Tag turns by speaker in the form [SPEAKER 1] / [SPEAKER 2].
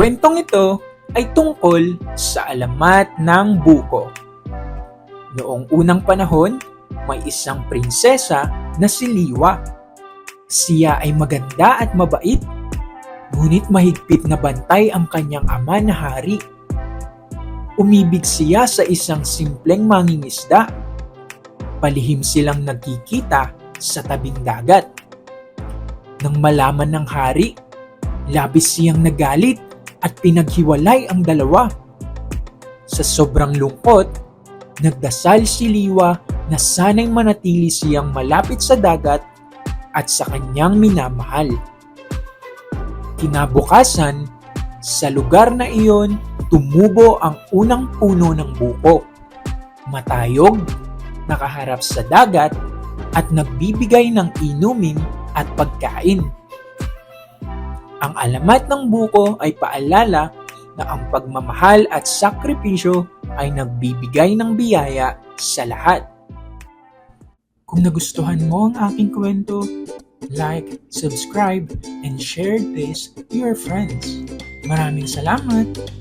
[SPEAKER 1] kwentong ito ay tungkol sa alamat ng buko. Noong unang panahon, may isang prinsesa na si Liwa. Siya ay maganda at mabait, ngunit mahigpit na bantay ang kanyang ama na hari. Umibig siya sa isang simpleng mangingisda. Palihim silang nagkikita sa tabing dagat. Nang malaman ng hari, labis siyang nagalit at pinaghiwalay ang dalawa. Sa sobrang lungkot, nagdasal si Liwa na sana'y manatili siyang malapit sa dagat at sa kanyang minamahal. Kinabukasan, sa lugar na iyon, tumubo ang unang puno ng buko. Matayog, nakaharap sa dagat, at nagbibigay ng inumin at pagkain. Ang alamat ng buko ay paalala na ang pagmamahal at sakripisyo ay nagbibigay ng biyaya sa lahat. Kung nagustuhan mo ang aking kwento, like, subscribe, and share this to your friends. Maraming salamat!